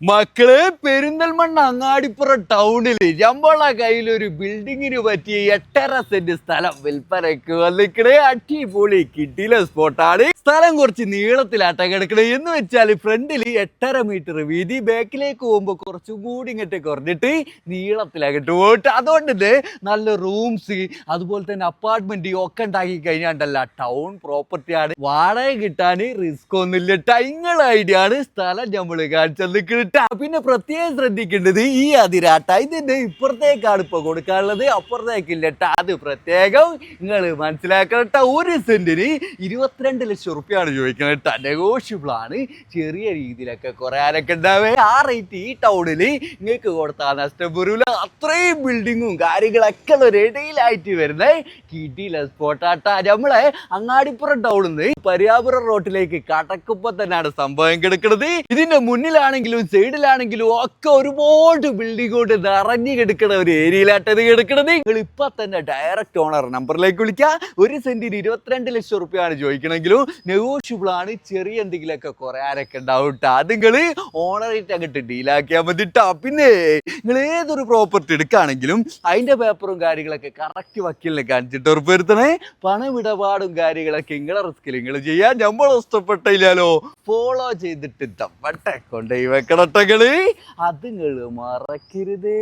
മക്കൾ പെരിന്തൽമണ്ണ അങ്ങാടിപ്പുറ ടൗണിൽ ഞമ്മള കയ്യിൽ ഒരു ബിൽഡിങ്ങിന് പറ്റിയ എട്ടര സെന്റ് സ്ഥലം വിൽപ്പനയ്ക്ക് വന്നിക്കണേ അടിപൊളി കിട്ടിയില്ല സ്പോട്ടാണ്. സ്ഥലം കുറച്ച് നീളത്തിലാട്ട കിടക്കണേ. എന്ന് വെച്ചാൽ ഫ്രണ്ടിൽ എട്ടര മീറ്റർ വീതി ബാക്കിലേക്ക് പോകുമ്പോൾ കുറച്ചും കൂടി ഇങ്ങോട്ട് കുറഞ്ഞിട്ട് നീളത്തിലാകിട്ട് പോയിട്ട് അതുകൊണ്ട് നല്ല റൂംസ് അതുപോലെ തന്നെ അപ്പാർട്ട്മെന്റ് ഒക്കെ ഉണ്ടാക്കി കഴിഞ്ഞാണ്ടല്ല ടൗൺ പ്രോപ്പർട്ടിയാണ് വാടക കിട്ടാൻ റിസ്ക് ഒന്നുമില്ല. ടൈങ്ങൾ ഐഡിയ ആണ്. സ്ഥലം നമ്മൾ കാണിച്ചത് കിട്ടാ. പിന്നെ പ്രത്യേകം ശ്രദ്ധിക്കേണ്ടത് ഈ അതിരാട്ട ഇതിന്റെ ഇപ്പുറത്തേക്കാണ് ഇപ്പൊ കൊടുക്കാനുള്ളത്. അപ്പുറത്തേക്കില്ല ട്ടാ. അത് പ്രത്യേകം നിങ്ങൾ മനസ്സിലാക്കണട്ട. ഒരു സെന്റിന് ഇരുപത്തിരണ്ട് ലക്ഷം റുപ്യാണ് ചോദിക്കുന്നത് കേട്ടോ നെഗോഷ്യബിൾ ആണ് ചെറിയ രീതിയിലൊക്കെ കുറെ ആരൊക്കെ ഉണ്ടാവേ. ആ റേറ്റ് ഈ ടൗണിൽ നിങ്ങൾക്ക് കൊടുത്താൽ നഷ്ടം വരൂല. അത്രയും ബിൽഡിങ്ങും കാര്യങ്ങളൊക്കെ ഒരു ഇടയിലായിട്ട് വരുന്നേ. കിട്ടിയില്ല സ്പോട്ടാട്ട. നമ്മളെ അങ്ങാടിപ്പുറം ടൗണിൽ നിന്ന് പരിയാപുരം റോട്ടിലേക്ക് കടക്കുമ്പോ തന്നെയാണ് സംഭവം കിടക്കുന്നത് ഇതിന്റെ മുന്നിലാണെങ്കിലും സൈഡിലാണെങ്കിലും ഒക്കെ ഒരുപാട് ബിൽഡിംഗ് കൊണ്ട് നിറഞ്ഞു കിടക്കുന്ന ഒരു ഏരിയയിലായിട്ട് ഇത് കിടക്കുന്നത് നിങ്ങൾ ഇപ്പൊ തന്നെ ഡയറക്റ്റ് ഓണർ നമ്പറിലേക്ക് വിളിക്കുക ഒരു സെന്റിന് ഇരുപത്തിരണ്ട് ലക്ഷം റുപ്യാണ് ചോദിക്കണമെങ്കിലും നെഗോഷ്യബിൾ ആണ്. ചെറിയ എന്തെങ്കിലുമൊക്കെ കുറെ ആരൊക്കെ ഉണ്ടാവും കേട്ടോ അത് നിങ്ങൾ ഓണറായിട്ട് അങ്ങോട്ട് ഡീലാക്കിയാൽ മതി കേട്ടോ പിന്നെ നിങ്ങൾ ഏതൊരു പ്രോപ്പർട്ടി എടുക്കുകയാണെങ്കിലും അതിന്റെ പേപ്പറും കാര്യങ്ങളൊക്കെ കറക്റ്റ് വക്കീലിനെ കാണിച്ചിട്ട് ഉറപ്പുവരുത്തണേ. പണമിടപാടും കാര്യങ്ങളൊക്കെ നിങ്ങളെ റിസ്കിൽ നിങ്ങൾ ചെയ്യാൻ. നമ്മൾ ഇഷ്ടപ്പെട്ടില്ലല്ലോ. ഫോളോ ചെയ്തിട്ട് തപ്പട്ടെ കൊണ്ടുപോയി വെക്കണട്ടകൾ അത് അതുങ്ങൾ മറക്കരുതേ.